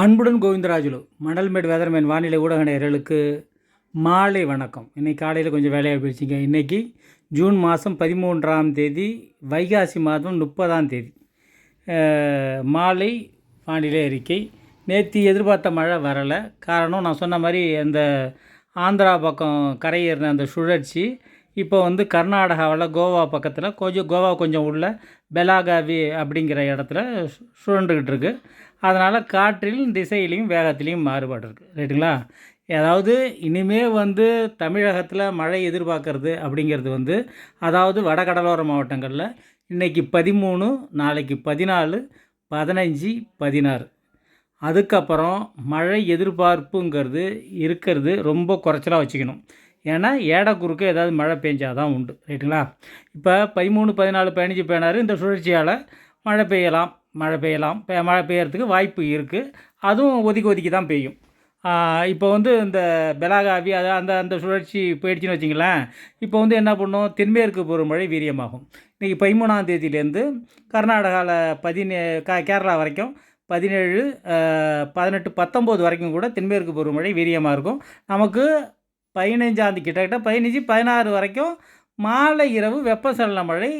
அன்புடன் கோவிந்தராஜுலு மணல்மேடு வெதர்மேன் வானிலை ஊடக நேயர்களுக்கு மாலை வணக்கம். இன்னைக்கு காலையில் கொஞ்சம் வேலையாக போயிடுச்சிங்க. இன்றைக்கி ஜூன் மாதம் பதிமூன்றாம் தேதி வைகாசி மாதம் முப்பதாம் தேதி. மாலை வானிலை அறிக்கை. நேற்று எதிர்பார்த்த மழை வரலை. காரணம் நான் சொன்ன மாதிரி அந்த ஆந்திரா பக்கம் கரையேறின அந்த சுழற்சி இப்போ வந்து கர்நாடகாவில் கோவா பக்கத்தில் கொஞ்சம் கோவா கொஞ்சம் உள்ள பெலாகாவி அப்படிங்கிற இடத்துல சு- இருக்குது அதனால் காற்றிலும் திசையிலையும் வேகத்திலையும் மாறுபாடு இருக்குது ரைட்டுங்களா? அதாவது இனிமே வந்து தமிழகத்தில் மழை எதிர்பார்க்கறது அப்படிங்கிறது வந்து அதாவது வடகடலோர மாவட்டங்களில் இன்றைக்கி பதிமூணு நாளைக்கு பதினாலு பதினஞ்சு பதினாறு. அதுக்கப்புறம் மழை எதிர்பார்ப்புங்கிறது இருக்கிறது ரொம்ப குறைச்சலாக வச்சுக்கணும். ஏன்னா ஏடை குறுக்க ஏதாவது மழை பெஞ்சால் தான் உண்டு ரைட்டுங்களா? இப்போ பதிமூணு பதினாலு பதினஞ்சு பேனார் இந்த சுழற்சியால் மழை பெய்யலாம் மழை பெய்யலாம் மழை பெய்யறதுக்கு வாய்ப்பு இருக்குது அதுவும் ஒதுக்கி ஒதுக்கி தான் பெய்யும். இப்போ வந்து இந்த பெலாகாவி அது அந்த அந்த சுழற்சி போயிடுச்சுன்னு வச்சிங்களேன் இப்போ வந்து என்ன பண்ணும்? தென்மேற்கு பருவமழை வீரியமாகும். இன்றைக்கி பதிமூணாம் தேதியிலேருந்து கர்நாடகாவில் பதினே க கேரளா வரைக்கும் பதினேழு பதினெட்டு பத்தொம்போது வரைக்கும் கூட தென்மேற்கு பருவமழை வீரியமாக இருக்கும். நமக்கு பதினைஞ்சாந்தி கிட்டத்தட்ட பதினஞ்சு பதினாறு வரைக்கும் மாலை இரவு வெப்பசலன மழை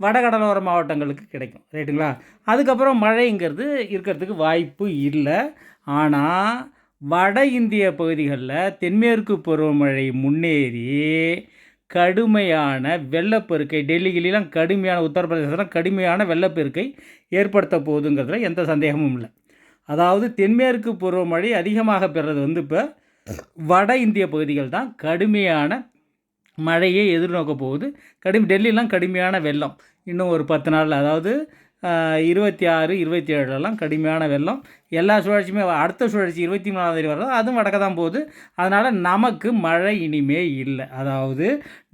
வடகடலோர மாவட்டங்களுக்கு கிடைக்கும். ரைட்டுங்களா? அதுக்கப்புறம் மழைங்கிறது இருக்கிறதுக்கு வாய்ப்பு இல்லை. ஆனால் வட இந்திய பகுதிகளில் தென்மேற்கு பருவமழை முன்னேறி கடுமையான வெள்ளப்பெருக்கை டெல்லியிலாம் கடுமையான உத்தரப்பிரதேசலாம் கடுமையான வெள்ளப்பெருக்கை ஏற்படுத்த போகுதுங்கிறதுல எந்த சந்தேகமும் இல்லை. அதாவது தென்மேற்கு பருவமழை அதிகமாக பெறது வந்து இப்போ வட இந்திய பகுதிகள் தான் கடுமையான மழையை எதிர்நோக்க போகுது. கடும் டெல்லிலாம் கடுமையான வெள்ளம். இன்னும் ஒரு பத்து நாள் அதாவது இருபத்தி ஆறு இருபத்தி ஏழுலலாம் கடுமையான வெள்ளம். எல்லா சுழற்சியுமே அடுத்த சுழற்சி இருபத்தி மூணாம் தேதி வர்றது? அதுவும் வடக்க தான் போகுது. அதனால் நமக்கு மழை இனிமே இல்லை. அதாவது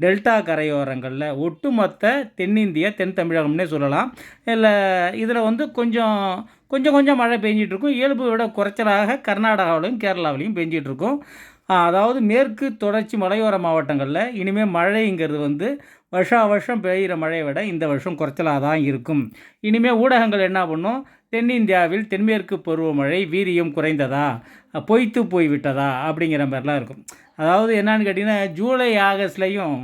டெல்டா கரையோரங்களில் ஒட்டுமொத்த தென்னிந்திய தென் தமிழகம்னே சொல்லலாம். இல்லை இதில் வந்து கொஞ்சம் கொஞ்சம் கொஞ்சம் மழை பெஞ்சிட்டு இருக்கும் விட குறைச்சலாக கர்நாடகாவிலையும் கேரளாவிலையும் பெஞ்சிட்டுருக்கும் அதாவது மேற்கு தொடர்ச்சி மலையோர மாவட்டங்களில் இனிமேல் மழைங்கிறது வந்து வருஷா வருஷம் பெய்கிற மழையை விட இந்த வருஷம் குறைச்சலாக தான் இருக்கும். இனிமேல் ஊடகங்கள் என்ன பண்ணும்? தென்னிந்தியாவில் தென்மேற்கு பருவமழை வீரியம் குறைந்ததா? பொய்த்து போய்விட்டதா? அப்படிங்கிற மாதிரிலாம் இருக்கும். அதாவது என்னன்னு கேட்டிங்கன்னா ஜூலை ஆகஸ்ட்லேயும்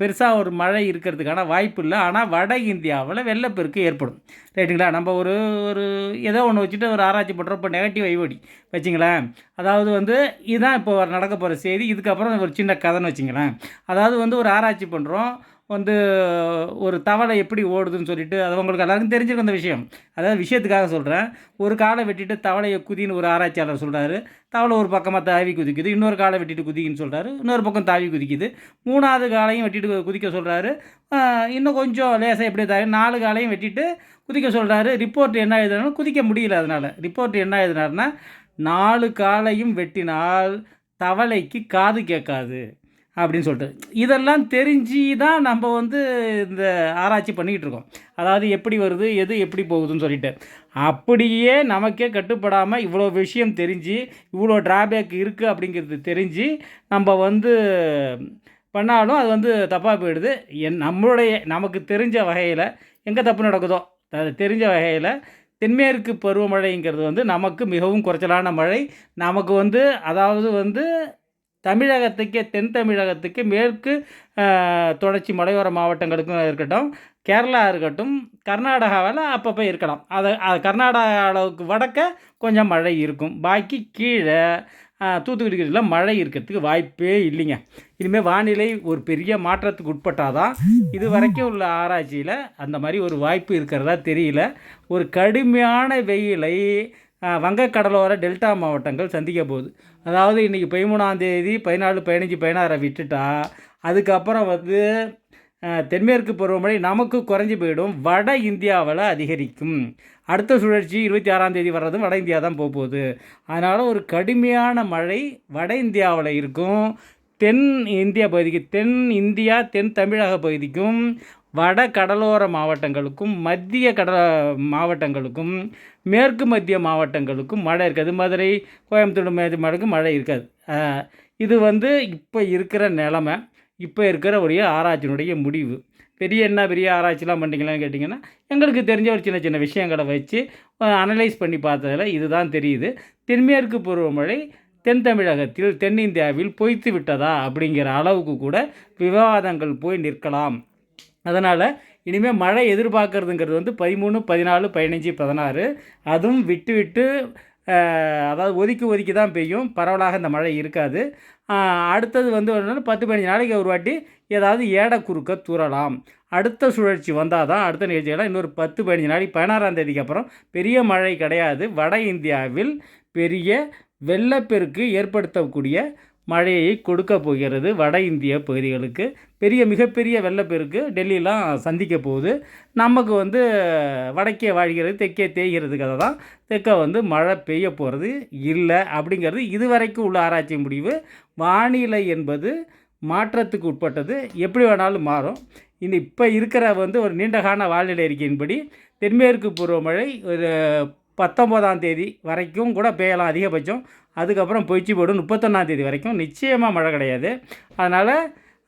பெருசாக ஒரு மழை இருக்கிறதுக்கான வாய்ப்பு இல்லை. ஆனால் வட இந்தியாவில் வெள்ளப்பெருக்கு ஏற்படும். ரைட்டுங்களா? நம்ம ஒரு ஒரு ஏதோ ஒன்று வச்சுட்டு ஒரு ஆராய்ச்சி பண்ணுறோம் இப்போ நெகட்டிவ் ஐஓடி வச்சிங்களேன். அதாவது வந்து இதுதான் இப்போ நடக்க போகிற செய்தி. இதுக்கப்புறம் ஒரு சின்ன கதைன்னு வச்சுங்களேன். அதாவது வந்து ஒரு ஆராய்ச்சி பண்ணுறோம் வந்து ஒரு தவளை எப்படி ஓடுதுன்னு சொல்லிட்டு அது உங்களுக்கு எல்லாருக்கும் தெரிஞ்சிருக்கும் அந்த விஷயம். அதாவது விஷயத்துக்காக சொல்கிறேன் ஒரு காலை வெட்டிட்டு தவளையை குதின்னு ஒரு ஆராய்ச்சியாளர் சொல்கிறாரு தவளை ஒரு பக்கமாக தாவி குதிக்குது. இன்னொரு காலை வெட்டிட்டு குதிக்குன்னு சொல்கிறாரு இன்னொரு பக்கம் தாவி குதிக்குது. மூணாவது காலையும் வெட்டிட்டு குதிக்க சொல்கிறாரு இன்னும் கொஞ்சம் லேசாக எப்படி தாவி நாலு காலையும் வெட்டிட்டு குதிக்க சொல்கிறாரு ரிப்போர்ட் என்ன எழுதுனாலும் குதிக்க முடியல அதனால். ரிப்போர்ட் என்ன எழுதுனாருன்னா நாலு காலையும் வெட்டினால் தவளைக்கு காது கேட்காது. அப்படின்னு சொல்லிட்டு. இதெல்லாம் தெரிஞ்சு தான் நம்ம வந்து இந்த ஆராய்ச்சி பண்ணிக்கிட்டு இருக்கோம். அதாவது எப்படி வருது எது எப்படி போகுதுன்னு சொல்லிட்டு. அப்படியே நமக்கே கட்டுப்படாமல் இவ்வளோ விஷயம் தெரிஞ்சு இவ்வளோ டிராபேக் இருக்குது அப்படிங்கிறது தெரிஞ்சு நம்ம வந்து பண்ணாலும் அது வந்து தப்பாக போயிடுது. என் நம்மளுடைய நமக்கு தெரிஞ்ச வகையில் எங்கே தப்பு நடக்குதோ அது தெரிஞ்ச வகையில் தென்மேற்கு பருவமழைங்கிறது வந்து நமக்கு மிகவும் குறைச்சலான மழை. நமக்கு வந்து அதாவது வந்து தமிழகத்துக்கே தென் தமிழகத்துக்கு மேற்கு தொடர்ச்சி மலையோர மாவட்டங்களுக்கும் இருக்கட்டும் கேரளா இருக்கட்டும் கர்நாடகாவில் அப்பப்போ இருக்கலாம். அதை அது கர்நாடகாவுக்கு வடக்க கொஞ்சம் மழை இருக்கும். பாக்கி கீழே ஆஹ், தூத்துக்குடி மழை இருக்கிறதுக்கு வாய்ப்பே இல்லைங்க. இனிமேல் வானிலை ஒரு பெரிய மாற்றத்துக்கு உட்பட்டாதான் இது வரைக்கும் உள்ள ஆராய்ச்சியில் அந்த மாதிரி ஒரு வாய்ப்பு இருக்கிறதா தெரியல. ஒரு கடுமையான வெயிலை வங்கக்கடலோர டெல்டா மாவட்டங்கள் சந்திக்க போகுது. அதாவது இன்றைக்கி பதிமூணாந்தேதி பதினாலு பதினஞ்சு பதினாறை விட்டுட்டா அதுக்கப்புறம் வந்து தென்மேற்கு பருவமழை நமக்கு குறைஞ்சி போயிடும். வட இந்தியாவில் அதிகரிக்கும். அடுத்த சுழற்சி இருபத்தி ஆறாம் தேதி வர்றதும் வட இந்தியா தான் போக போகுது. அதனால் ஒரு கடுமையான மழை வட இந்தியாவில் இருக்கும். தென் இந்தியா பகுதிக்கு தென் இந்தியா தென் தமிழக பகுதிக்கும் வட கடலோர மாவட்டங்களுக்கும் மத்திய கடல மாவட்டங்களுக்கும் மேற்கு மத்திய மாவட்டங்களுக்கும் மழை இருக்காது மதுரை கோயம்புத்தூர் மாவட்டத்துக்கு மழை இருக்காது. இது வந்து இப்போ இருக்கிற நிலமை இப்போ இருக்கிற ஒரு ஆராய்ச்சியினுடைய முடிவு. பெரிய என்ன பெரிய ஆராய்ச்சிலாம் பண்ணிங்களான்னு கேட்டிங்கன்னா எங்களுக்கு தெரிஞ்ச ஒரு சின்ன சின்ன விஷயங்களை வச்சு அனலைஸ் பண்ணி பார்த்ததுல இதுதான் தெரியுது. தென்மேற்கு பருவமழை தென் தமிழகத்தில் தென்னிந்தியாவில் பொய்த்து விட்டதா அப்படிங்கிற அளவுக்கு கூட விவாதங்கள் போய் நிற்கலாம். அதனால் இனிமேல் மழை எதிர்பார்க்கறதுங்கிறது வந்து பதிமூணு பதினாலு பதினஞ்சு பதினாறு. அதுவும் விட்டு விட்டு அதாவது ஒதுக்கி ஒதுக்கி தான் பெய்யும். பரவலாக இந்த மழை இருக்காது. அடுத்தது வந்து பத்து பதினஞ்சு நாளைக்கு ஒரு வாட்டி ஏதாவது ஏடை குறுக்க தூரலாம் அடுத்த சுழற்சி வந்தால் தான் அடுத்த நிகழ்ச்சியெல்லாம் இன்னொரு பத்து பதினஞ்சு நாளைக்கு பதினாறாம் தேதிக்கு அப்புறம் பெரிய மழை கிடையாது. வட இந்தியாவில் பெரிய வெள்ளப்பெருக்கு ஏற்படுத்தக்கூடிய மழையை கொடுக்க போகிறது வட இந்திய பகுதிகளுக்கு. பெரிய மிகப்பெரிய வெள்ளப்பெருக்கு டெல்லியெலாம் சந்திக்க போகுது. நமக்கு வந்து வடக்கே வாழ்கிறது தெற்கே தேய்கிறதுக்காக தான். தெற்க வந்து மழை பெய்ய போகிறது இல்லை அப்படிங்கிறது இதுவரைக்கும் உள்ள ஆராய்ச்சி முடிவு. வானிலை என்பது மாற்றத்துக்கு உட்பட்டது. எப்படி வேணாலும் மாறும். இந்த இப்போ இருக்கிற வந்து ஒரு நீண்டகால வானிலை அறிக்கையின்படி தென்மேற்கு பருவமழை ஒரு பத்தொம்போதாம் தேதி வரைக்கும் கூட பெய்யலாம் அதிகபட்சம். அதுக்கப்புறம் பொய்ச்சி போடும் முப்பத்தொன்னாம் தேதி வரைக்கும். நிச்சயமாக மழை கிடையாது. அதனால்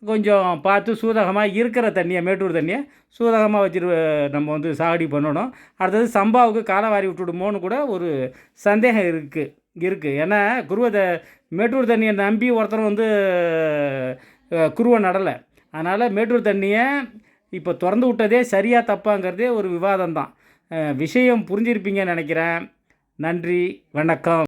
கொஞ்சம் பார்த்து சூதகமாக இருக்கிற தண்ணியை மேட்டூர் தண்ணியை சூதகமாக வச்சுட்டு நம்ம வந்து சாகடி பண்ணணும். அடுத்தது சம்பாவுக்கு காலவாரி விட்டுடுமோன்னு கூட ஒரு சந்தேகம் இருக்குது இருக்குது ஏன்னா குருவத்தை மேட்டூர் தண்ணியை நம்பி ஒருத்தர் வந்து குருவை நடலை. அதனால் மேட்டூர் தண்ணியை இப்போ திறந்து விட்டதே சரியாக தப்பாங்கிறதே ஒரு விவாதம் தான் விஷயம் புரிஞ்சிருப்பீங்கன்னு நினைக்கிறேன். நன்றி வணக்கம்.